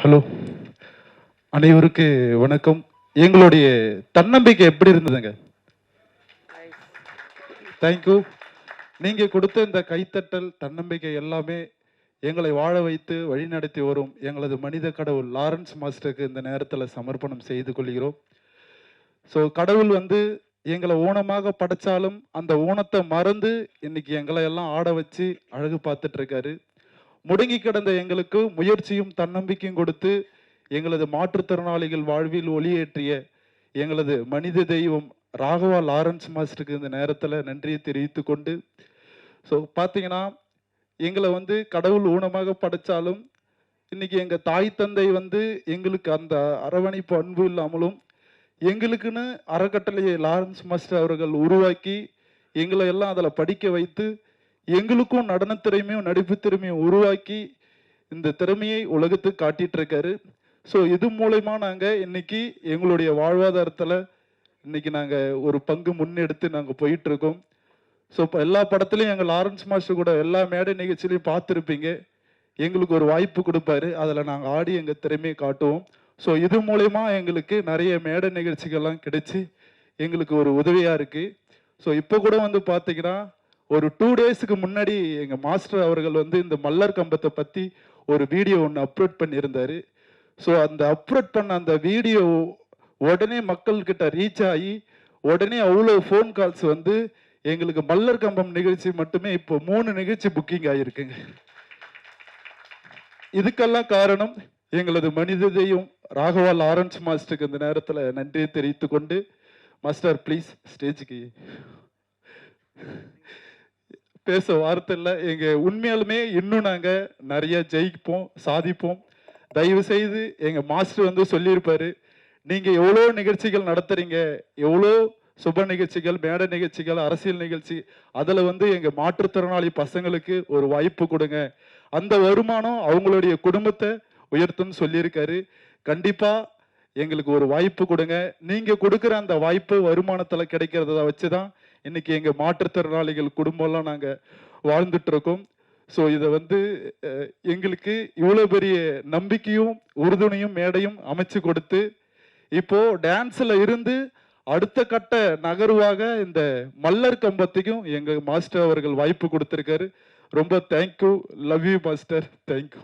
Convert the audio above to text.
Hello. அனைவருக்கு வணக்கம். எங்களுடைய தன்னம்பிக்கை எப்படி இருந்ததுங்க? தேங்க்யூ நீங்க கொடுத்த இந்த கைத்தட்டல் தன்னம்பிக்கை எல்லாமே எங்களை வாழ வைத்து வழிநடத்தி வரும் எங்களது மனித கடவுள் லாரன்ஸ் மாஸ்டருக்கு இந்த நேரத்தில் சமர்ப்பணம் செய்து கொள்கிறோம். ஸோ கடவுள் வந்து எங்களை ஊனமாக படைச்சாலும் அந்த ஊனத்தை மறந்து இன்னைக்கு எங்களை எல்லாம் ஆட வச்சு அழகு பார்த்துட்டு இருக்காரு. முடங்கி கிடந்த எங்களுக்கு முயற்சியும் தன்னம்பிக்கையும் கொடுத்து எங்களது மாற்றுத்திறனாளிகள் வாழ்வில் ஒளியேற்றிய எங்களது மனித தெய்வம் ராகவா லாரன்ஸ் மாஸ்டருக்கு இந்த நேரத்தில் நன்றியை தெரிவித்து கொண்டு ஸோ பார்த்தீங்கன்னா எங்களை வந்து கடவுள் ஊனமாக படைச்சாலும் இன்னைக்கு எங்கள் தாய் தந்தை வந்து எங்களுக்கு அந்த அரவணைப்பு அன்பு இல்லாமலும் எங்களுக்குன்னு அறக்கட்டளையை லாரன்ஸ் மாஸ்டர் அவர்கள் உருவாக்கி எங்களை எல்லாம் அதில் படிக்க வைத்து எங்களுக்கும் நடன திறமையும் நடிப்பு திறமையும் உருவாக்கி இந்த திறமையை உலகத்துக்கு காட்டிட்டு இருக்காரு ஸோ இது மூலயமா நாங்கள் இன்னைக்கு எங்களுடைய வாழ்வாதாரத்தில் இன்னைக்கு நாங்கள் ஒரு பங்கு முன்னெடுத்து நாங்கள் போயிட்டு இருக்கோம் ஸோ இப்போ எல்லா படத்துலையும் எங்கள் லாரன்ஸ் மாஸ்டர் கூட எல்லா மேடை நிகழ்ச்சியிலையும் பார்த்துருப்பீங்க. எங்களுக்கு ஒரு வாய்ப்பு கொடுப்பாரு. அதில் நாங்கள் ஆடி எங்கள் திறமையை காட்டுவோம். ஸோ இது மூலயமா எங்களுக்கு நிறைய மேடை நிகழ்ச்சிகள்லாம் கிடைச்சி எங்களுக்கு ஒரு உதவியாக இருக்குது ஸோ இப்போ கூட வந்து பார்த்தீங்கன்னா ஒரு டூ டேஸுக்கு முன்னாடி எங்கள் மாஸ்டர் அவர்கள் வந்து இந்த மல்லர் கம்பத்தை பற்றி ஒரு வீடியோ ஒன்று அப்லோட் பண்ணியிருந்தார். ஸோ அந்த அப்லோட் பண்ண அந்த வீடியோ உடனே மக்கள்கிட்ட ரீச் ஆகி உடனே அவ்வளோ ஃபோன் கால்ஸ் வந்து எங்களுக்கு மல்லர் கம்பம் நிகழ்ச்சி மட்டுமே இப்போ மூணு நிகழ்ச்சி புக்கிங் ஆகிருக்குங்க இதுக்கெல்லாம் காரணம் எங்களது மனித தெய்வம் ராகவா லாரன்ஸ் மாஸ்டருக்கு இந்த நேரத்தில் நன்றியை தெரிவித்து கொண்டு மாஸ்டர் ப்ளீஸ் ஸ்டேஜுக்கு பேச வார்த்தை இல்லை எங்க உண்மையாலுமே இன்னும் நாங்க நிறைய ஜெயிப்போம் சாதிப்போம். தயவு செய்து எங்க மாஸ்டர் வந்து சொல்லியிருப்பாரு நீங்க எவ்வளோ நிகழ்ச்சிகள் நடத்துறீங்க எவ்வளோ சுப நிகழ்ச்சிகள் மேடை நிகழ்ச்சிகள் அரசியல் நிகழ்ச்சி அதில் வந்து எங்கள் மாற்றுத்திறனாளி பசங்களுக்கு ஒரு வாய்ப்பு கொடுங்க. அந்த வருமானம் அவங்களுடைய குடும்பத்தை உயர்த்தும்னு சொல்லியிருக்காரு. கண்டிப்பாக எங்களுக்கு ஒரு வாய்ப்பு கொடுங்க. நீங்கள் கொடுக்குற அந்த வாய்ப்பு வருமானத்தில் கிடைக்கிறத வச்சு தான் இன்னைக்கு எங்க மாற்றுத்திறனாளிகள் குடும்பம்லாம் நாங்க வாழ்ந்துட்டு இருக்கோம் ஸோ இதை வந்து எங்களுக்கு இவ்வளோ பெரிய நம்பிக்கையும் உறுதுணையும் மேடையும் அமைச்சு கொடுத்து இப்போ டான்ஸில் இருந்து அடுத்த கட்ட நகர்வாக இந்த மல்லர் கம்பத்துக்கும் எங்கள் மாஸ்டர் அவர்கள் வாய்ப்பு கொடுத்துருக்காரு. ரொம்ப thank you love you master thank you